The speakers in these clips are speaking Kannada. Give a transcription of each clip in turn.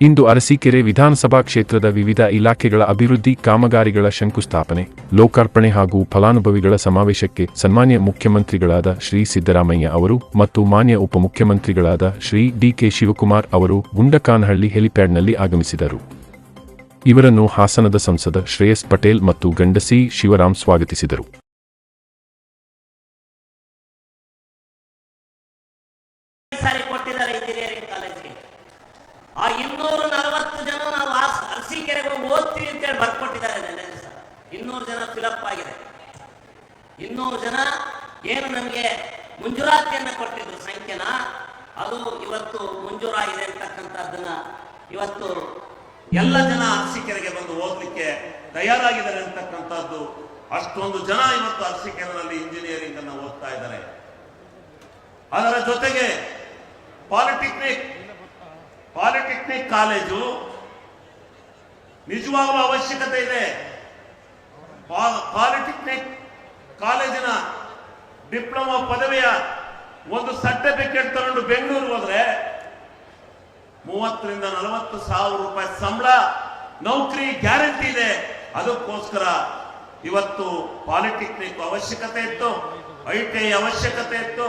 ಇಂದು ಅರಸೀಕೆರೆ ವಿಧಾನಸಭಾ ಕ್ಷೇತ್ರದ ವಿವಿಧ ಇಲಾಖೆಗಳ ಅಭಿವೃದ್ಧಿ ಕಾಮಗಾರಿಗಳ ಶಂಕುಸ್ಥಾಪನೆ. ಲೋಕಾರ್ಪಣೆ ಹಾಗೂ ಫಲಾನುಭವಿಗಳ ಸಮಾವೇಶಕ್ಕೆ ಸನ್ಮಾನ್ಯ ಮುಖ್ಯಮಂತ್ರಿಗಳಾದ ಶ್ರೀ ಸಿದ್ದರಾಮಯ್ಯ ಅವರು ಮತ್ತು ಮಾನ್ಯ ಉಪಮುಖ್ಯಮಂತ್ರಿಗಳಾದ ಶ್ರೀ ಡಿಕೆ ಶಿವಕುಮಾರ್ ಅವರು ಗುಂಡಕಾನಹಳ್ಳಿ ಹೆಲಿಪ್ಯಾಡ್ನಲ್ಲಿ ಆಗಮಿಸಿದರು. ಇವರನ್ನು ಹಾಸನದ ಸಂಸದ ಶ್ರೇಯಸ್ ಪಟೇಲ್ ಮತ್ತು ಗಂಡಸಿ ಶಿವರಾಮ್ ಸ್ವಾಗತಿಸಿದರು ಸಾರಿ ಕೊಟ್ಟಿದ್ದಾರೆ ಇಂಜಿನಿಯರಿಂಗ್ ಕಾಲೇಜಿಗೆ ಆ ಇನ್ನೂರ ನಲವತ್ತು ಜನ ನಾವು ಅರಸೀಕೆರೆಗೆ ಹೋಗಿ ಓದ್ತೀವಿ ಅಂತೇಳಿ ಬರ್ಕೊಟ್ಟಿದ್ದಾರೆ ಇನ್ನೂರು ಜನ ಫಿಲಪ್ ಆಗಿದೆ. ಇನ್ನೂರು ಜನ ಏನು ನಮಗೆ ಮಂಜೂರಾತಿಯನ್ನು ಕೊಟ್ಟಿದ್ರು ಸಂಖ್ಯೆನ? ಅದು ಇವತ್ತು ಮುಂಜೂರಾಗಿದೆ ಅಂತಕ್ಕಂಥದ್ದನ್ನ ಇವತ್ತು ಎಲ್ಲ ಜನ ಅರಸೀಕೆರೆಗೆ ಬಂದು ಓದಲಿಕ್ಕೆ ತಯಾರಾಗಿದ್ದಾರೆ ಅಂತಕ್ಕಂಥದ್ದು. ಅಷ್ಟೊಂದು ಜನ ಇವತ್ತು ಅರಸೀಕೆರೆನಲ್ಲಿ ಇಂಜಿನಿಯರಿಂಗ್ ಅನ್ನು ಓದ್ತಾ ಇದ್ದಾರೆ. ಅದರ ಜೊತೆಗೆ ಪಾಲಿಟೆಕ್ನಿಕ್ ಪಾಲಿಟೆಕ್ನಿಕ್ ಕಾಲೇಜು ನಿಜವಾಗ್ಲೂ ಅವಶ್ಯಕತೆ ಇದೆ. ಪಾಲಿಟೆಕ್ನಿಕ್ ಕಾಲೇಜಿನ ಡಿಪ್ಲೊಮಾ ಪದವಿಯ ಒಂದು ಸರ್ಟಿಫಿಕೇಟ್ ತಗೊಂಡು ಬೆಂಗಳೂರು ಹೋದ್ರೆ ಮೂವತ್ತರಿಂದ ನಲವತ್ತು ಸಾವಿರ ರೂಪಾಯಿ ಸಂಬಳ, ನೌಕರಿ ಗ್ಯಾರಂಟಿ ಇದೆ. ಅದಕ್ಕೋಸ್ಕರ ಇವತ್ತು ಪಾಲಿಟೆಕ್ನಿಕ್ ಅವಶ್ಯಕತೆ ಇತ್ತು. ಐ ಟಿ ಐ ಅವಶ್ಯಕತೆ ಇತ್ತು.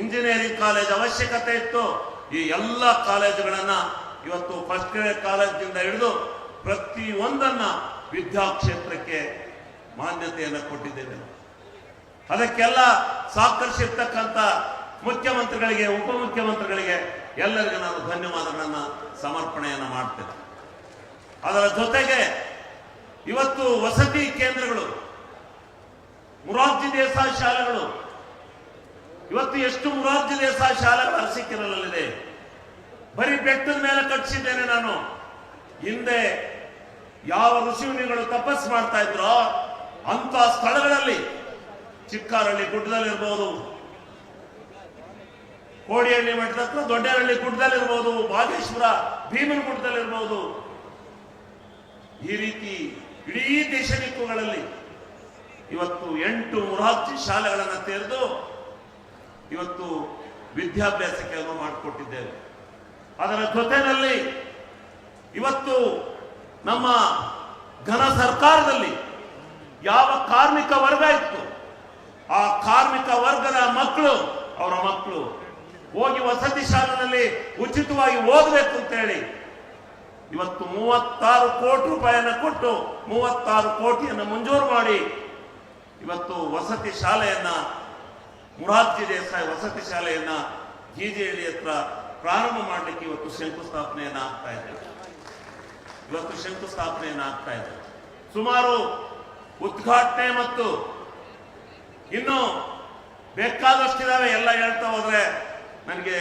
ಇಂಜಿನಿಯರಿಂಗ್ ಕಾಲೇಜ್ ಅವಶ್ಯಕತೆ ಇತ್ತು. ಈ ಎಲ್ಲ ಕಾಲೇಜುಗಳನ್ನು ಇವತ್ತು ಫಸ್ಟ್ ಗ್ರೇಡ್ ಕಾಲೇಜಿಂದ ಹಿಡಿದು ಪ್ರತಿ ಒಂದನ್ನ ವಿದ್ಯಾಕ್ಷೇತ್ರಕ್ಕೆ ಮಾನ್ಯತೆಯನ್ನು ಕೊಟ್ಟಿದ್ದೇವೆ ಅದಕ್ಕೆಲ್ಲ ಸಹಕರಿಸಿರ್ತಕ್ಕಂಥ ಮುಖ್ಯಮಂತ್ರಿಗಳಿಗೆ, ಉಪಮುಖ್ಯಮಂತ್ರಿಗಳಿಗೆ ಎಲ್ಲರಿಗೂ ನಾನು ಧನ್ಯವಾದಗಳನ್ನು ಸಮರ್ಪಣೆಯನ್ನು ಮಾಡ್ತೇನೆ. ಅದರ ಜೊತೆಗೆ ಇವತ್ತು ವಸತಿ ಕೇಂದ್ರಗಳು, ಮುರಾರ್ಜಿ ದೇಸಾಯಿ ಶಾಲೆಗಳು ಇವತ್ತು ಎಷ್ಟು ಮುರಾರ್ಜಿ ದೇಸಾಯಿ ಶಾಲೆಗಳು ಅರಸೀಕೆರಲ್ಲಿದೆ ಬರೀ ಬೆಟ್ಟದ ಮೇಲೆ ಕಟ್ಟಿಸಿದ್ದೇನೆ ನಾನು. ಹಿಂದೆ ಯಾವ ಋಷಿಮುನಿಗಳು ತಪಸ್ ಮಾಡ್ತಾ ಇದ್ರೋ ಅಂತ ಸ್ಥಳಗಳಲ್ಲಿ ಚಿಕ್ಕಾರಳ್ಳಿ ಗುಡ್ಡದಲ್ಲಿರ್ಬೋದು ಕೋಡಿಹಳ್ಳಿ ಮಠದ ಹತ್ರ ದೊಡ್ಡಹಳ್ಳಿ ಗುಡ್ಡದಲ್ಲಿರ್ಬೋದು ಬಾಗೇಶ್ವರ ಭೀಮನ ಗುಡ್ಡದಲ್ಲಿರ್ಬೋದು ಈ ರೀತಿ ಇಡೀ ದೇಶ ಇವತ್ತು ಎಂಟು ಮುರಾರ್ಜಿ ಶಾಲೆಗಳನ್ನು ತೆರೆದು ಇವತ್ತು ವಿದ್ಯಾಭ್ಯಾಸಕ್ಕೆ ಅನುವು ಮಾಡಿಕೊಟ್ಟಿದ್ದೇವೆ. ಅದರ ಜೊತೆಯಲ್ಲಿ ಇವತ್ತು ನಮ್ಮ ಘನ ಸರ್ಕಾರದಲ್ಲಿ ಯಾವ ಕಾರ್ಮಿಕ ವರ್ಗ ಇತ್ತು, ಆ ಕಾರ್ಮಿಕ ವರ್ಗದ ಮಕ್ಕಳು, ಅವರ ಮಕ್ಕಳು ಹೋಗಿ ವಸತಿ ಶಾಲೆಯಲ್ಲಿ ಉಚಿತವಾಗಿ ಓದಬೇಕು ಅಂತ ಹೇಳಿ ಇವತ್ತು ಮೂವತ್ತಾರು ಕೋಟಿ ರೂಪಾಯಿಯನ್ನು ಕೊಟ್ಟು ಮೂವತ್ತಾರು ಕೋಟಿಯನ್ನು ಮಂಜೂರು ಮಾಡಿ ಇವತ್ತು ವಸತಿ ಶಾಲೆಯನ್ನ ಮುರಾರ್ಜಿ ದೇಸಾಯಿ ವಸತಿ ಶಾಲೆಯನ್ನ ಜೀಜಿಹಳ್ಳಿ ಹತ್ರ ಪ್ರಾರಂಭ ಮಾಡಲಿಕ್ಕೆ ಇವತ್ತು ಶಂಕುಸ್ಥಾಪನೆಯನ್ನ ಆಗ್ತಾ ಇದೆ. ಇವತ್ತು ಶಂಕುಸ್ಥಾಪನೆಯನ್ನ ಆಗ್ತಾ ಇದೆ. ಸುಮಾರು ಉದ್ಘಾಟನೆ ಮತ್ತು ಇನ್ನು ಬೇಕಾದಷ್ಟಿದಾವೆ ಎಲ್ಲ ಹೇಳ್ತಾ ಹೋದ್ರೆ ನನಗೆ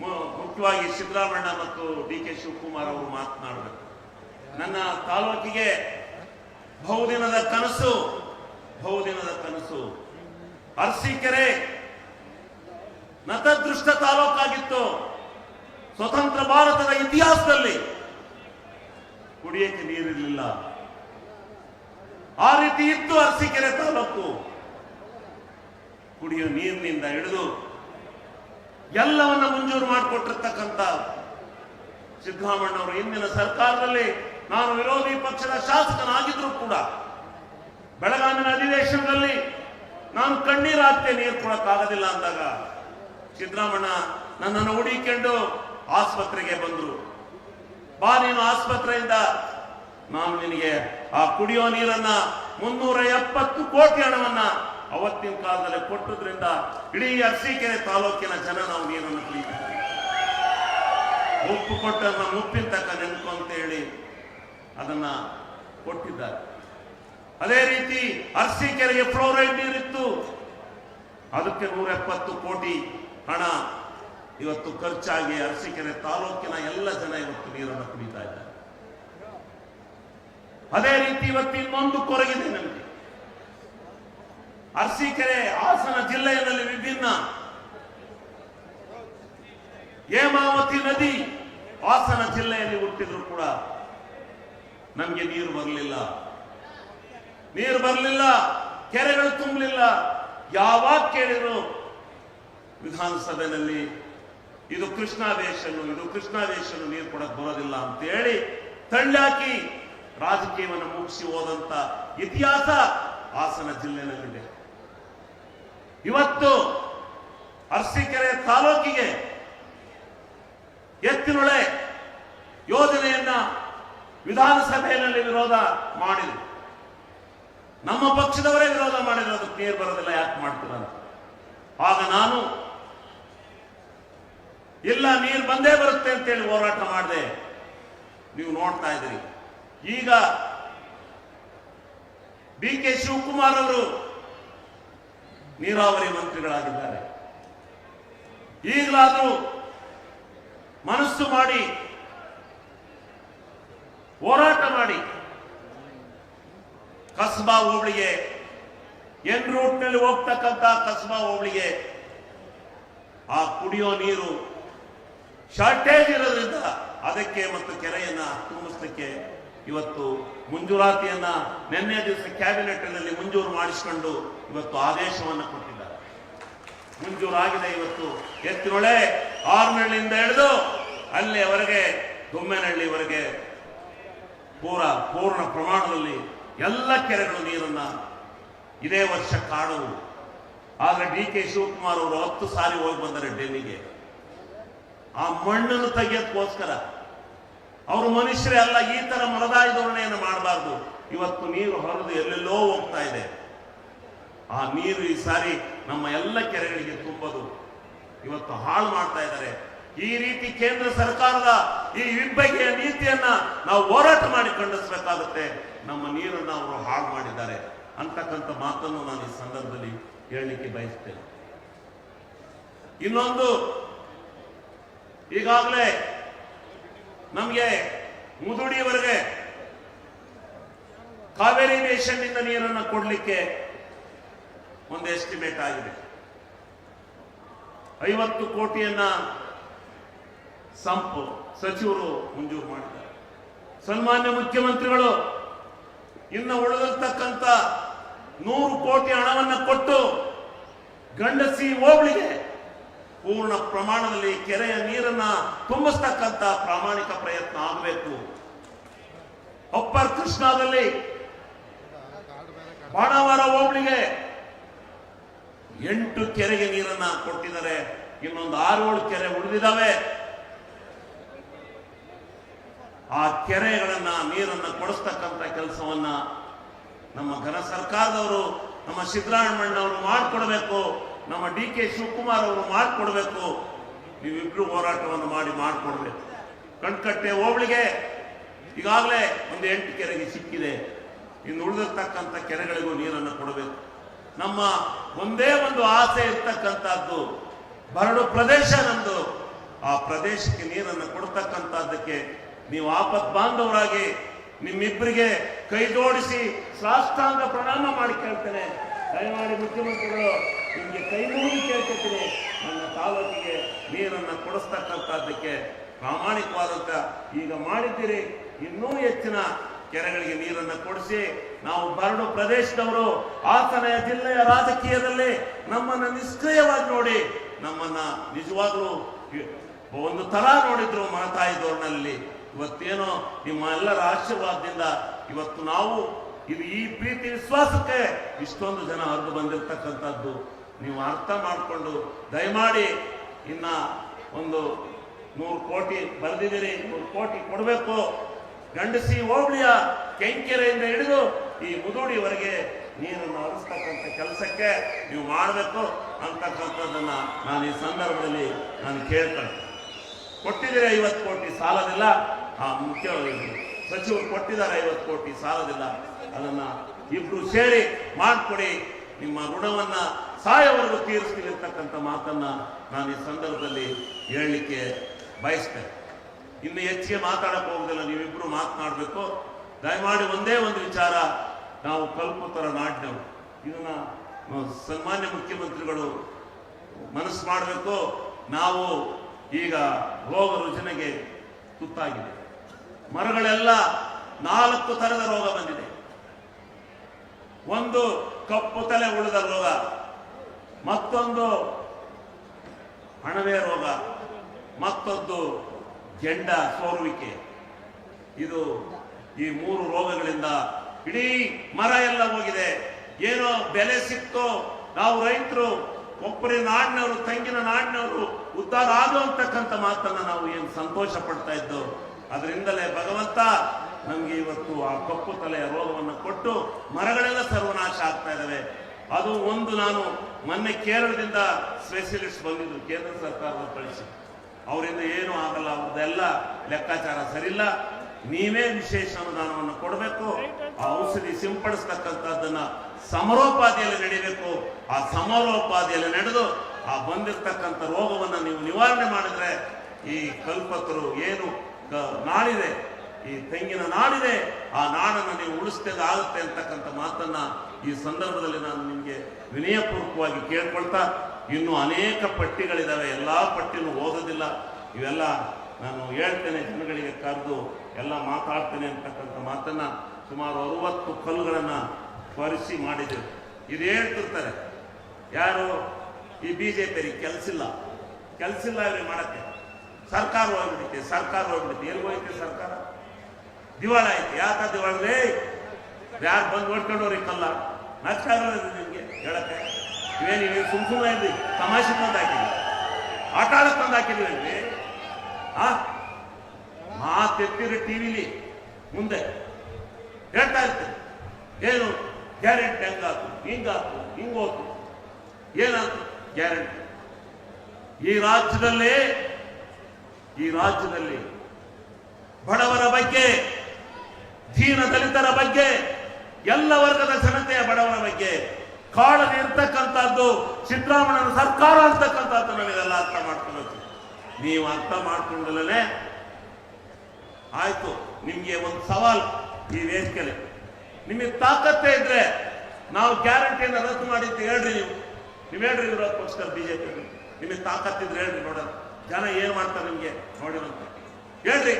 ಮುಖ್ಯವಾಗಿ ಸಿದ್ದರಾಮಣ್ಣ ಮತ್ತು ಡಿ ಕೆ ಶಿವಕುಮಾರ್ ಅವರು ಮಾತನಾಡಬೇಕು. ನನ್ನ ತಾಲೂಕಿಗೆ ಬಹುದಿನದ ಕನಸು ಬಹುದಿನದ ಕನಸು ಅರಸೀಕೆರೆ ನತದೃಷ್ಟ ತಾಲೂಕಾಗಿತ್ತು. ಸ್ವತಂತ್ರ ಭಾರತದ ಇತಿಹಾಸದಲ್ಲಿ ಕುಡಿಯಕ್ಕೆ ನೀರಿರಲಿಲ್ಲ. ಆ ರೀತಿ ಇತ್ತು ಅರಸೀಕೆರೆ ತಾಲೂಕು. ಕುಡಿಯೋ ನೀರಿನಿಂದ ಹಿಡಿದು ಎಲ್ಲವನ್ನ ಮಂಜೂರು ಮಾಡಿಕೊಟ್ಟಿರ್ತಕ್ಕಂಥ ಸಿದ್ದರಾಮಣ್ಣವರು ಇಂದಿನ ಸರ್ಕಾರದಲ್ಲಿ ನಾನು ವಿರೋಧಿ ಪಕ್ಷದ ಶಾಸಕನಾಗಿದ್ರು ಕೂಡ ಬೆಳಗಾವಿನ ಅಧಿವೇಶನದಲ್ಲಿ ನಾನು ಕಣ್ಣೀರು ನೀರು ಕೊಡಕ್ಕಾಗೋದಿಲ್ಲ ಅಂದಾಗ ಸಿದ್ದರಾಮಣ್ಣ ನನ್ನನ್ನು ಹುಡಿಕೊಂಡು ಆಸ್ಪತ್ರೆಗೆ ಬಂದ್ರು. ಬಾ ನೀನು ಆಸ್ಪತ್ರೆಯಿಂದ. ನಾನು ನಿನಗೆ ಆ ಕುಡಿಯೋ ನೀರನ್ನ ಮುನ್ನೂರ ಎಪ್ಪತ್ತು ಕೋಟಿ ಹಣವನ್ನ ಅವತ್ತಿನ ಕಾಲದಲ್ಲಿ ಕೊಟ್ಟದ್ರಿಂದ ಇಡೀ ಅರಸೀಕೆರೆ ತಾಲೂಕಿನ ಜನ ನಾವು ನೀರನ್ನು ಕುಡಿಯುತ್ತೇವೆ ಉಪ್ಪು ಕೊಟ್ಟನ್ನ ಮುಪ್ಪಿನ ತಕ್ಕ ನೆನ್ಕು ಅಂತ ಹೇಳಿ ಅದನ್ನ ಕೊಟ್ಟಿದ್ದಾರೆ. ಅದೇ ರೀತಿ ಅರ್ಸಿಕೆರೆಗೆ ಫ್ಲೋರೈಡ್ ನೀರಿತ್ತು ಅದಕ್ಕೆ ನೂರ ಎಪ್ಪತ್ತು ಕೋಟಿ ಹಣ ಇವತ್ತು ಖರ್ಚಾಗಿ ಅರಸೀಕೆರೆ ತಾಲೂಕಿನ ಎಲ್ಲ ಜನ ಇವತ್ತು ನೀರನ್ನು ಕುಡಿತಾ ಇದ್ದಾರೆ. ಅದೇ ರೀತಿ ಇವತ್ತು ಇನ್ನೊಂದು ಕೊರಗಿದೆ ನಮಗೆ. ಅರಸೀಕೆರೆ ಹಾಸನ ಜಿಲ್ಲೆಯಲ್ಲಿ ವಿಭಿನ್ನ. ಹೇಮಾವತಿ ನದಿ ಹಾಸನ ಜಿಲ್ಲೆಯಲ್ಲಿ ಹುಟ್ಟಿದ್ರು ಕೂಡ ನಮಗೆ ನೀರು ಬರಲಿಲ್ಲ. ನೀರು ಬರಲಿಲ್ಲ, ಕೆರೆಗಳು ತುಂಬಲಿಲ್ಲ. ಯಾವಾಗ ಕೇಳಿದ್ರು ವಿಧಾನಸಭೆಯಲ್ಲಿ ಇದು ಕೃಷ್ಣಾದೇಶನು ಇದು ಕೃಷ್ಣಾದೇಶನು ನೀರು ಕೊಡಕ್ ಬರೋದಿಲ್ಲ ಅಂತ ಹೇಳಿ ತಳ್ಳಾಕಿ ರಾಜಕೀಯವನ್ನು ಮುಗಿಸಿ ಹೋದಂತ ಇತಿಹಾಸ ಹಾಸನ ಜಿಲ್ಲೆನಲ್ಲಿದೆ ಇವತ್ತು ಅರಸೀಕೆರೆ ತಾಲೂಕಿಗೆ ಎತ್ತಿನೊಳೆ ಯೋಜನೆಯನ್ನ ವಿಧಾನಸಭೆಯಲ್ಲಿ ವಿರೋಧ ಮಾಡಿದ್ರು. ನಮ್ಮ ಪಕ್ಷದವರೇ ವಿರೋಧ ಅದು ನೀರು ಬರೋದಿಲ್ಲ, ಯಾಕೆ ಮಾಡ್ತೀರ ಅಂತ. ಆಗ ನಾನು, ಇಲ್ಲ, ನೀರು ಬಂದೇ ಬರುತ್ತೆ ಅಂತೇಳಿ ಹೋರಾಟ ಮಾಡಿದೆ. ನೀವು ನೋಡ್ತಾ ಇದ್ದೀರಿ. ಈಗ ಡಿ ಕೆ ಶಿವಕುಮಾರ್ ಅವರು ನೀರಾವರಿ ಮಂತ್ರಿಗಳಾಗಿದ್ದಾರೆ. ಈಗಲಾದರೂ ಮನಸ್ಸು ಮಾಡಿ, ಹೋರಾಟ ಮಾಡಿ ಕಸ್ಬಾ ಹೋಬಳಿಗೆ ಎನ್ ರೂಟ್ನಲ್ಲಿ ಹೋಗ್ತಕ್ಕಂತ ಕಸ್ಬಾ ಹೋಬಳಿಗೆ ಆ ಕುಡಿಯೋ ನೀರು ಶಾರ್ಟೇಜ್ ಇರೋದ್ರಿಂದ ಅದಕ್ಕೆ ಮತ್ತು ಕೆರೆಯನ್ನ ತುಂಬಿಸ್ಲಿಕ್ಕೆ ಇವತ್ತು ಮುಂಜೂರಾತಿಯನ್ನ ನಿನ್ನೆ ದಿವಸ ಕ್ಯಾಬಿನೆಟ್ನಲ್ಲಿ ಮಂಜೂರು ಮಾಡಿಸಿಕೊಂಡು ಇವತ್ತು ಆದೇಶವನ್ನು ಕೊಟ್ಟಿದ್ದಾರೆ. ಮುಂಜೂರಾಗಿದೆ ಇವತ್ತು. ಎತ್ತಿನೊಳೆ ಆರ್ನಹಳ್ಳಿಯಿಂದ ಹಿಡಿದು ಅಲ್ಲಿಯವರೆಗೆ ದೊಮ್ಮೆನಹಳ್ಳಿವರೆಗೆ ಪೂರ ಪೂರ್ಣ ಪ್ರಮಾಣದಲ್ಲಿ ಎಲ್ಲ ಕೆರೆಗಳು ನೀರನ್ನ ಇದೇ ವರ್ಷ ಕಾಣುವು ಆದ್ರೆ ಡಿ ಕೆ ಶಿವಕುಮಾರ್ ಅವರು ಹತ್ತು ಸಾರಿ ಹೋಗಿ ಬಂದರೆ ಡೆಲ್ಲಿಗೆ. ಆ ಮಣ್ಣನ್ನು ತೆಗೆಯೋದಕ್ಕೋಸ್ಕರ ಅವರು ಮನುಷ್ಯರೇ ಅಲ್ಲ, ಈ ತರ ಮಲದಾಯ ಧೋರಣೆಯನ್ನು ಮಾಡಬಾರ್ದು. ಇವತ್ತು ನೀರು ಹೊರದು ಎಲ್ಲೆಲ್ಲೋ ಹೋಗ್ತಾ ಇದೆ. ಆ ನೀರು ಈ ಸಾರಿ ನಮ್ಮ ಎಲ್ಲ ಕೆರೆಗಳಿಗೆ ತುಂಬದು. ಇವತ್ತು ಹಾಳು ಮಾಡ್ತಾ ಇದ್ದಾರೆ. ಈ ರೀತಿ ಕೇಂದ್ರ ಸರ್ಕಾರದ ಈ ಇಬ್ಬಗೆಯ ನೀತಿಯನ್ನ ನಾವು ಹೋರಾಟ ಮಾಡಿ ಖಂಡಿಸಬೇಕಾಗುತ್ತೆ. ನಮ್ಮ ನೀರನ್ನು ಅವರು ಹಾಳು ಮಾಡಿದ್ದಾರೆ ಅಂತಕ್ಕಂಥ ಮಾತನ್ನು ನಾನು ಈ ಸಂದರ್ಭದಲ್ಲಿ ಹೇಳಲಿಕ್ಕೆ ಬಯಸ್ತೇನೆ. ಇನ್ನೊಂದು, ಈಗಾಗಲೇ ನಮಗೆ ಮುದುಡಿಯವರೆಗೆ ಕಾವೇರಿ ಬೇಷನ್ನಿಂದ ನೀರನ್ನು ಕೊಡಲಿಕ್ಕೆ ಒಂದು ಎಸ್ಟಿಮೇಟ್ ಆಗಿದೆ. ಐವತ್ತು ಕೋಟಿಯನ್ನ ಸಂಪು ಸಚಿವರು ಮಂಜೂರು ಮಾಡಿದ್ದಾರೆ. ಸನ್ಮಾನ್ಯ ಮುಖ್ಯಮಂತ್ರಿಗಳು, ಇನ್ನು ಉಳಿದಿರ್ತಕ್ಕಂಥ ನೂರು ಕೋಟಿ ಹಣವನ್ನು ಕೊಟ್ಟು ಗಂಡಸಿ ಹೋಬಳಿಗೆ ಪೂರ್ಣ ಪ್ರಮಾಣದಲ್ಲಿ ಕೆರೆಯ ನೀರನ್ನ ತುಂಬಿಸ್ತಕ್ಕಂಥ ಪ್ರಾಮಾಣಿಕ ಪ್ರಯತ್ನ ಆಗಬೇಕು. ಅಪ್ಪರ್ ಕೃಷ್ಣಾದಲ್ಲಿ ಬಾಣಾವರ ಹೋಬಳಿಗೆ ಎಂಟು ಕೆರೆಗೆ ನೀರನ್ನ ಕೊಟ್ಟಿದ್ದಾರೆ. ಇನ್ನೊಂದು ಆರು ಏಳು ಕೆರೆ ಉಳಿದಿದ್ದಾವೆ. ಆ ಕೆರೆಗಳನ್ನ, ನೀರನ್ನ ಕೊಡಿಸ್ತಕ್ಕಂಥ ಕೆಲಸವನ್ನ ನಮ್ಮ ಘನ ಸರ್ಕಾರದವರು, ನಮ್ಮ ಸಿದ್ದರಾಮಣ್ಣವರು ಮಾಡಿಕೊಡ್ಬೇಕು, ನಮ್ಮ ಡಿ ಕೆ ಶಿವಕುಮಾರ್ ಅವರು ಮಾಡಿಕೊಡ್ಬೇಕು, ನೀವಿಬ್ರು ಹೋರಾಟವನ್ನು ಮಾಡಿ ಮಾಡಿಕೊಡ್ಬೇಕು. ಕಣ್ಕಟ್ಟೆ ಹೋಬಳಿಗೆ ಈಗಾಗಲೇ ಒಂದು ಎಂಟು ಕೆರೆಗೆ ಸಿಕ್ಕಿದೆ. ಇನ್ನು ಉಳಿದಿರ್ತಕ್ಕಂಥ ಕೆರೆಗಳಿಗೂ ನೀರನ್ನು ಕೊಡಬೇಕು. ನಮ್ಮ ಒಂದೇ ಒಂದು ಆಸೆ ಇರ್ತಕ್ಕಂಥದ್ದು, ಬರಡು ಪ್ರದೇಶ ನಮ್ಮದು ಆ ಪ್ರದೇಶಕ್ಕೆ ನೀರನ್ನು ಕೊಡ್ತಕ್ಕಂಥದ್ದಕ್ಕೆ ನೀವು ಆಪತ್ ಬಾಂಧವರಾಗಿ ನಿಮ್ಮಿಬ್ಬರಿಗೆ ಕೈ ಜೋಡಿಸಿ ಸಾಷ್ಟಾಂಗ ಪ್ರಣಾಮ ಮಾಡಿ ಕೇಳ್ತೇನೆ. ದಯಮಾಡಿ ಮುಖ್ಯಮಂತ್ರಿಗಳು, ನಿಮಗೆ ಕೈ ಮುಗಿದು ಕೇಳ್ಕೊತೀನಿ ನನ್ನ ತಾಲೂಕಿಗೆ ನೀರನ್ನು ಕೊಡಿಸ್ತಕ್ಕಂಥದ್ದಕ್ಕೆ ಪ್ರಾಮಾಣಿಕವಾದಂಥ ಈಗ ಮಾಡಿದ್ದೀರಿ. ಇನ್ನೂ ಹೆಚ್ಚಿನ ಕೆರೆಗಳಿಗೆ ನೀರನ್ನು ಕೊಡಿಸಿ ನಾವು ಬರಡು ಪ್ರದೇಶದವರು, ಹಾಸನ ಜಿಲ್ಲೆಯ ರಾಜಕೀಯದಲ್ಲಿ ನಮ್ಮನ್ನು ನಿಷ್ಕ್ರಿಯವಾಗಿ ನೋಡಿ, ನಮ್ಮನ್ನ ನಿಜವಾಗ್ಲೂ ಒಂದು ತರ ನೋಡಿದ್ರು ಮನತಾಯಿದವ್ರನಲ್ಲಿ ಇವತ್ತೇನೋ ನಿಮ್ಮ ಎಲ್ಲರ ಆಶೀರ್ವಾದದಿಂದ ಇವತ್ತು ನಾವು ಇದು ಈ ಪ್ರೀತಿ ವಿಶ್ವಾಸಕ್ಕೆ ಇಷ್ಟೊಂದು ಜನ ಹರಿದು ಬಂದಿರತಕ್ಕಂಥದ್ದು. ನೀವು ಅರ್ಥ ಮಾಡಿಕೊಂಡು ದಯಮಾಡಿ ಇನ್ನ ಒಂದು ನೂರು ಕೋಟಿ ಬರೆದಿದ್ದೀರಿ, ನೂರು ಕೋಟಿ ಕೊಡಬೇಕು. ಗಂಡಸಿ ಹೋಬಳಿಯ ಕೆಂಕೆರೆಯಿಂದ ಹಿಡಿದು ಈ ಮುದುಡಿವರೆಗೆ ನೀರನ್ನು ಹರಿಸ್ತಕ್ಕಂಥ ಕೆಲಸಕ್ಕೆ ನೀವು ಮಾಡಬೇಕು ಅಂತಕ್ಕಂಥದ್ದನ್ನು ನಾನು ಈ ಸಂದರ್ಭದಲ್ಲಿ ನಾನು ಕೇಳ್ತೇನೆ ಕೊಟ್ಟಿದ್ದೀರಿ ಐವತ್ತು ಕೋಟಿ? ಸಾಲದಿಲ್ಲ. ಆ ಮುಖ್ಯ ಸಚಿವರು ಕೊಟ್ಟಿದ್ದಾರೆ ಐವತ್ತು ಕೋಟಿ ಸಾಲದಿಲ್ಲ ಅದನ್ನು ಇಬ್ರು ಸೇರಿ ಮಾಡಿಕೊಡಿ. ನಿಮ್ಮ ಋಣವನ್ನು ಸಾಯವರೆಗೂ ತೀರಿಸ್ತೀವಿ ಮಾತನ್ನು ನಾನು ಈ ಸಂದರ್ಭದಲ್ಲಿ ಹೇಳಲಿಕ್ಕೆ ಬಯಸ್ತೇನೆ. ಇನ್ನು ಹೆಚ್ಚಿಗೆ ಮಾತಾಡಕ್ಕೆ ಹೋಗೋದಿಲ್ಲ ನೀವಿಬ್ಬರು ಮಾತನಾಡಬೇಕು. ದಯಮಾಡಿ ಒಂದೇ ಒಂದು ವಿಚಾರ, ನಾವು ಕಲ್ಪುತ್ತರ ನಾಡಿನವರು. ಇದನ್ನು ಸನ್ಮಾನ್ಯ ಮುಖ್ಯಮಂತ್ರಿಗಳು ಮನಸ್ಸು ಮಾಡಬೇಕು. ನಾವು ಈಗ ರೋಗ ರುಜನೆಗೆ ತುತ್ತಾಗಿದೆ. ಮರಗಳೆಲ್ಲ ನಾಲ್ಕು ತರದ ರೋಗ ಬಂದಿದೆ. ಒಂದು ಕಪ್ಪು ತಲೆ ಉಳಿದ ರೋಗ, ಮತ್ತೊಂದು ಹಣವೇ ರೋಗ, ಮತ್ತೊಂದು ಗೆಂಡ ಸೋರುವಿಕೆ. ಇದು ಈ ಮೂರು ರೋಗಗಳಿಂದ ಇಡೀ ಮರ ಎಲ್ಲ ಹೋಗಿದೆ. ಏನೋ ಬೆಲೆ ಸಿಕ್ತೋ, ನಾವು ರೈತರು ಒಬ್ಬರಿ ನಾಡಿನವರು, ತಂಗಿನ ನಾಡಿನವರು ಉದ್ಧಾರ ಆಗುವಂತಕ್ಕಂಥ ಮಾತನ್ನ ನಾವು ಏನು ಸಂತೋಷ ಪಡ್ತಾ ಇದ್ದು ಅದರಿಂದಲೇ ಭಗವಂತ ನಮ್ಗೆ ಇವತ್ತು ಆ ಕಪ್ಪು ತಲೆಯ ರೋಗವನ್ನು ಕೊಟ್ಟು ಮರಗಳೆಲ್ಲ ಸರ್ವನಾಶ ಆಗ್ತಾ ಇದ್ದಾವೆ. ಅದು ಒಂದು ನಾನು ಮೊನ್ನೆ ಕೇರಳದಿಂದ ಸ್ಪೆಷಲಿಸ್ಟ್ ಬಂದಿದ್ದು, ಕೇಂದ್ರ ಸರ್ಕಾರದ ಕಳಿಸಿ ಅವರಿಂದ ಏನು ಆಗಲ್ಲ, ಅವ್ರದ್ದೆಲ್ಲ ಲೆಕ್ಕಾಚಾರ ಸರಿಯಿಲ್ಲ. ನೀವೇ ವಿಶೇಷ ಅನುದಾನವನ್ನು ಕೊಡಬೇಕು. ಆ ಔಷಧಿ ಸಿಂಪಡಿಸ್ತಕ್ಕಂಥದ್ದನ್ನ ಸಮರೋಪಾದಿಯಲ್ಲಿ ನಡೀಬೇಕು. ಆ ಸಮರೋಪಾದಿಯಲ್ಲಿ ನಡೆದು ಆ ಬಂದಿರತಕ್ಕಂಥ ರೋಗವನ್ನು ನೀವು ನಿವಾರಣೆ ಮಾಡಿದ್ರೆ ಈ ಕಲ್ಪತರು ಏನು ನಾಡಿದೆ. ಈ ತೆಂಗಿನ ನಾಡಿದೆ. ಆ ನಾಡನ್ನು ನೀವು ಉಳಿಸ್ತೇವೆ ಆಗುತ್ತೆ ಅಂತಕ್ಕಂಥ ಮಾತನ್ನ ಈ ಸಂದರ್ಭದಲ್ಲಿ ನಾನು ನಿಮಗೆ ವಿನಯಪೂರ್ವಕವಾಗಿ ಕೇಳ್ಕೊಳ್ತಾ, ಇನ್ನು ಅನೇಕ ಪಟ್ಟಿಗಳಿದ್ದಾವೆ ಎಲ್ಲ ಪಟ್ಟಿನೂ ಓದೋದಿಲ್ಲ. ಇವೆಲ್ಲ ನಾನು ಹೇಳ್ತೇನೆ, ಜನಗಳಿಗೆ ಕರೆದು ಎಲ್ಲ ಮಾತಾಡ್ತೇನೆ ಅಂತಕ್ಕಂಥ ಮಾತನ್ನ ಸುಮಾರು ಅರುವತ್ತು ಕಲ್ಲುಗಳನ್ನು ಸ್ಪರಿಸಿ ಮಾಡಿದ್ದೇವೆ. ಇದು ಹೇಳ್ತಿರ್ತಾರೆ, ಯಾರು? ಈ ಬಿಜೆಪಿ ಕೆಲಸ ಇಲ್ಲ ಕೆಲಸ ಇಲ್ಲ ಇವ್ರಿಗೆ ಮಾಡಕ್ಕೆ. ಸರ್ಕಾರ ಹೋಗ್ಬಿಡುತ್ತೆ ಸರ್ಕಾರ ಹೋಗ್ಬಿಡುತ್ತೆ ಎಲ್ಲಿ ಹೋಯ್ತೆ ಸರ್ಕಾರ? ದಿವಾಳ ಆಯ್ತು. ಯಾಕ ದಿವಾಳಿ ಯಾರು ಬಂದು ನೋಡ್ಕೊಂಡವ್ರಿ ಕಲ್ಲ. ನಚ್ಚಾಗಲ್ಲ ನಿಮಗೆ, ಹೇಳಕ್ಕೆ. ಇವೇನು ಇವೇನು ಸುಮ್ ಸುಮ್ಮನೆ ಇದ್ರಿ, ತಮಾಷೆ ತಂದು ಹಾಕಿದ್ವಿ ಆಟ ತಂದು ಹಾಕಿದ್ವಿ ಆ? ಮಾತೆತ್ತಿರಿ ಟಿವಿಲಿ ಮುಂದೆ. ಹೇಳ್ತಾ ಇರ್ತೀನಿ ಏನು? ಗ್ಯಾರಂಟಿ ಹೆಂಗಾತು, ಹಿಂಗಾತು, ಹಿಂಗೋತು. ಏನಾಯ್ತು ಗ್ಯಾರಂಟಿ. ಈ ರಾಜ್ಯದಲ್ಲಿ ಈ ರಾಜ್ಯದಲ್ಲಿ ಬಡವರ ಬಗ್ಗೆ, ದೀನ ದಲಿತರ ಬಗ್ಗೆ, ಎಲ್ಲ ವರ್ಗದ ಜನತೆಯ ಬಡವರ ಬಗ್ಗೆ ಕಾಳಜಿ ಇರ್ತಕ್ಕಂಥದ್ದು ಸಿದ್ದರಾಮಯ್ಯನ ಸರ್ಕಾರ ಅಂತಕ್ಕಂಥದ್ದು ನಾವೆಲ್ಲ ಅರ್ಥ ಮಾಡ್ಕೋಬೇಕು. ನೀವು ಅರ್ಥ ಮಾಡ್ಕೊಂಡಲೇ ಆಯ್ತು. ನಿಮ್ಗೆ ಒಂದು ಸವಾಲ್, ಈ ವೇದಿಕೆಯಲ್ಲಿ. ನಿಮಗೆ ತಾಕತ್ತೇ ಇದ್ರೆ ನಾವು ಗ್ಯಾರಂಟಿಯನ್ನು ರದ್ದು ಮಾಡಿದ್ದು ಹೇಳ್ರಿ ನೀವು. ನೀವು ಹೇಳ್ರಿ ವಿರೋಧ ಪಕ್ಷದ ಬಿಜೆಪಿ ನಿಮಗೆ ತಾಕತ್ತಿದ್ರೆ ಹೇಳ್ರಿ ನೋಡೋಣ. ಜನ ಏನು ಮಾಡ್ತಾರೆ ನಿಮಗೆ? ನೋಡಿರಂತ ಹೇಳ್ರಿ.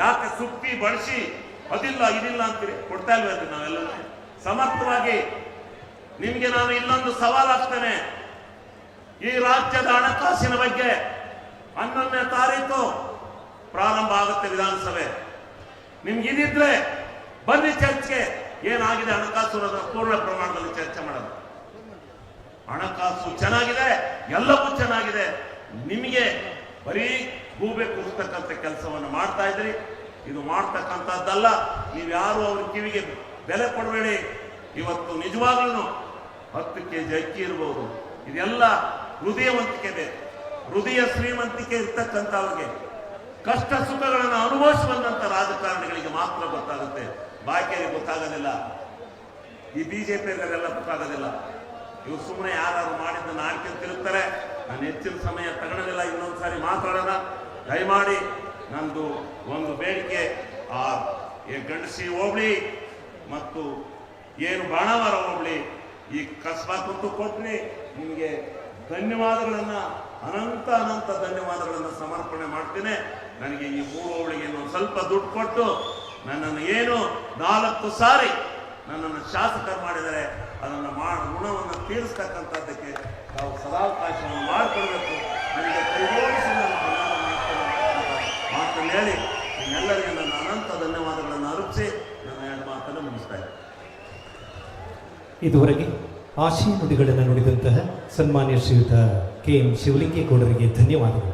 ಯಾಕೆ ಸುಪ್ಪಿ ಬಳಸಿ ಅದಿಲ್ಲ, ಇದಿಲ್ಲ ಅಂತೀರಿ? ಕೊಡ್ತಾ ಇಲ್ವ ನಾವೆಲ್ಲ? ಸಮರ್ಥವಾಗಿ ನಿಮ್ಗೆ ನಾನು ಇನ್ನೊಂದು ಸವಾಲಾಗ್ತೇನೆ ಈ ರಾಜ್ಯದ ಹಣಕಾಸಿನ ಬಗ್ಗೆ ಹನ್ನೊಂದನೇ ತಾರೀಕು ಪ್ರಾರಂಭ ಆಗುತ್ತೆ ವಿಧಾನಸಭೆ. ನಿಮ್ಗೆ ಇದಿದ್ರೆ ಬನ್ನಿ ಚರ್ಚೆಗೆ. ಏನಾಗಿದೆ ಹಣಕಾಸು ಪೂರ್ಣ ಪ್ರಮಾಣದಲ್ಲಿ ಚರ್ಚೆ ಮಾಡೋದು. ಹಣಕಾಸು ಚೆನ್ನಾಗಿದೆ ಎಲ್ಲವೂ ಚೆನ್ನಾಗಿದೆ. ನಿಮಗೆ ಬರೀ ಗೂಬೆ ಕೂರ್ತಕ್ಕಂಥ ಕೆಲಸವನ್ನು ಮಾಡ್ತಾ ಇದ್ರಿ. ಇದು ಮಾಡ್ತಕ್ಕಂಥದ್ದಲ್ಲ. ನೀವು ಯಾರು ಅವ್ರ ಕಿವಿಗೆ ಬೆಲೆ ಕೊಡಬೇಡಿ. ಇವತ್ತು ನಿಜವಾಗ್ಲೂ ಹತ್ತು ಕೆ ಜಿ ಅಕ್ಕಿ ಇರ್ಬೋದು. ಇದೆಲ್ಲ ಹೃದಯವಂತಿಕೆ ಇದೆ ಹೃದಯ ಶ್ರೀಮಂತಿಕೆ ಇರ್ತಕ್ಕಂಥವ್ರಿಗೆ ಕಷ್ಟ ಸುಖಗಳನ್ನು ಅನುಭವಿಸುವಂತ ರಾಜಕಾರಣಿಗಳಿಗೆ ಮಾತ್ರ ಗೊತ್ತಾಗುತ್ತೆ. ಬಾಕಿಯಲ್ಲಿ ಗೊತ್ತಾಗೋದಿಲ್ಲ. ಈ ಬಿಜೆಪಿಯವರೆಲ್ಲ ಗೊತ್ತಾಗೋದಿಲ್ಲ. ಇವ್ರು ಸುಮ್ಮನೆ ಯಾರು ಮಾಡಿದ್ದನ್ನು ಆಡ್ಕೊಂಡು ತಿರುಗ್ತಾರೆ. ನಾನು ಹೆಚ್ಚಿನ ಸಮಯ ತಗೊಳ್ಳೋದಿಲ್ಲ, ಇನ್ನೊಂದು ಸಾರಿ ಮಾತಾಡೋಣ. ದಯಮಾಡಿ ನಂದು ಒಂದು ಬೇಡಿಕೆ, ಆ ಗಂಡಸಿ ಹೋಬಳಿ ಮತ್ತು ಏನು ಬಾಣಾವರ ಹೋಬಳಿ ಈ ಕಸ್ಬಾ ಕುಂತು ಕೊಟ್ಟಿ ನಿಮಗೆ ಧನ್ಯವಾದಗಳನ್ನು, ಅನಂತ ಅನಂತ ಧನ್ಯವಾದಗಳನ್ನು ಸಮರ್ಪಣೆ ಮಾಡ್ತೇನೆ. ನನಗೆ ಈ ಮೂರು ಒಂದು ಸ್ವಲ್ಪ ದುಡ್ಡು ಕೊಟ್ಟು ನನ್ನನ್ನು ಏನು ನಾಲ್ಕು ಸಾರಿ ನನ್ನನ್ನು ಶಾಸಕರು ಮಾಡಿದರೆ ಅದನ್ನು ಮಾ ಋಣವನ್ನು ತೀರಿಸ್ತಕ್ಕಂಥದ್ದಕ್ಕೆ ನಾವು ಸದಾವಕಾಶವನ್ನು ಮಾಡಿಕೊಡಬೇಕು ನನಗೆ ಕೈಗೂಡಿಸಿ ನಾನು ಮಾತನ್ನು ಹೇಳಿ, ನಿಮ್ಮೆಲ್ಲರಿಗೆ ನನ್ನ ಅನಂತ ಧನ್ಯವಾದಗಳನ್ನು ಅರ್ಪಿಸಿ ನನ್ನ ಎರಡು ಮಾತನ್ನು ಮುಗಿಸ್ತಾ ಇದುವರೆಗೆ ಆಶಯ ನುಡಿಗಳನ್ನು ನುಡಿದಂತಹ ಸನ್ಮಾನ್ಯ ಶ್ರೀಯುತ ಕೆ ಎಂ ಶಿವಲಿಂಗೇಗೌಡರಿಗೆ ಧನ್ಯವಾದಗಳು.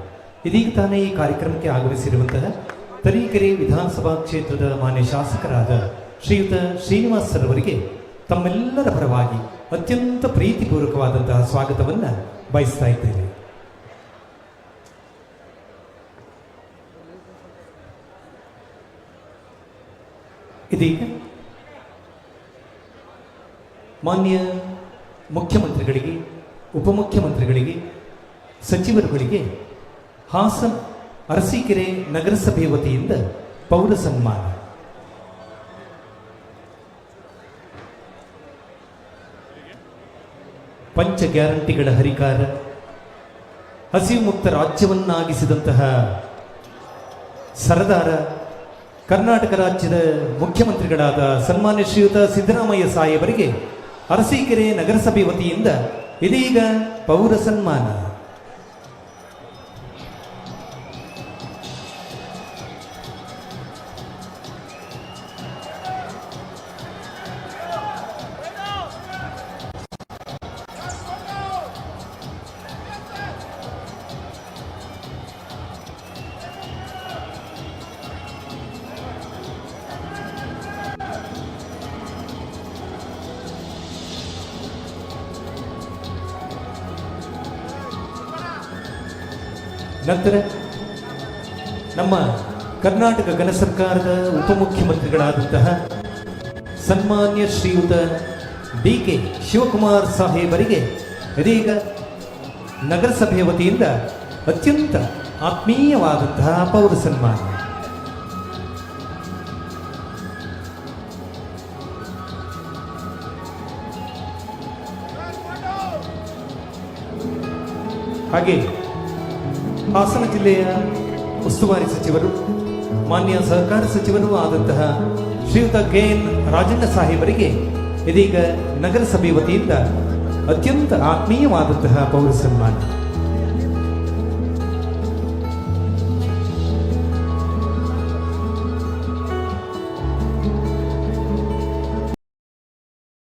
ಇದೀಗ ತಾನೇ ಈ ಕಾರ್ಯಕ್ರಮಕ್ಕೆ ಆಗಮಿಸಿರುವಂತಹ ತರೀಕೆರೆ ವಿಧಾನಸಭಾ ಕ್ಷೇತ್ರದ ಮಾನ್ಯ ಶಾಸಕರಾದ ಶ್ರೀಯುತ ಶ್ರೀನಿವಾಸ್ ಸರ್ ಅವರಿಗೆ ತಮ್ಮೆಲ್ಲರ ಪರವಾಗಿ ಅತ್ಯಂತ ಪ್ರೀತಿಪೂರ್ವಕವಾದಂತಹ ಸ್ವಾಗತವನ್ನು ಬಯಸ್ತಾ ಇದ್ದೇನೆ. ಇದೀಗ ಮಾನ್ಯ ಮುಖ್ಯಮಂತ್ರಿಗಳಿಗೆ, ಉಪಮುಖ್ಯಮಂತ್ರಿಗಳಿಗೆ, ಸಚಿವರುಗಳಿಗೆ ಹಾಸನ್ ಅರಸೀಕೆರೆ ನಗರಸಭೆ ವತಿಯಿಂದ ಪೌರ ಸನ್ಮಾನ. ಪಂಚ ಗ್ಯಾರಂಟಿಗಳ ಹರಿಕಾರ. ಹಸಿವು ಮುಕ್ತ ರಾಜ್ಯವನ್ನಾಗಿಸಿದಂತಹ ಸರದಾರ ಕರ್ನಾಟಕ ರಾಜ್ಯದ ಮುಖ್ಯಮಂತ್ರಿಗಳಾದ ಸನ್ಮಾನ್ಯ ಶ್ರೀಯುತ ಸಿದ್ದರಾಮಯ್ಯ ಸಾಹೇಬರಿಗೆ ಅರಸೀಕೆರೆ ನಗರಸಭೆ ವತಿಯಿಂದ ಇದೀಗ ಪೌರ ಸನ್ಮಾನ. ನಂತರ ನಮ್ಮ ಕರ್ನಾಟಕ ಗಣ ಸರ್ಕಾರದ ಉಪಮುಖ್ಯಮಂತ್ರಿಗಳಾದಂತಹ ಸನ್ಮಾನ್ಯ ಶ್ರೀಯುತ ಡಿ ಕೆ ಶಿವಕುಮಾರ್ ಸಾಹೇಬರಿಗೆ ಇದೀಗ ನಗರಸಭೆಯ ವತಿಯಿಂದ ಅತ್ಯಂತ ಆತ್ಮೀಯವಾದಂತಹ ಪೌರ ಸನ್ಮಾನ. ಹಾಗೆ ಹಾಸನ ಜಿಲ್ಲೆಯ ಉಸ್ತುವಾರಿ ಸಚಿವರು, ಮಾನ್ಯ ಸಹಕಾರ ಸಚಿವರೂ ಆದಂತಹ ಶ್ರೀಯುತ ಕೆ ಎನ್ ರಾಜಣ್ಣ ಸಾಹೇಬರಿಗೆ ಇದೀಗ ನಗರಸಭೆ ವತಿಯಿಂದ ಅತ್ಯಂತ ಆತ್ಮೀಯವಾದಂತಹ ಪೌರ ಸನ್ಮಾನ.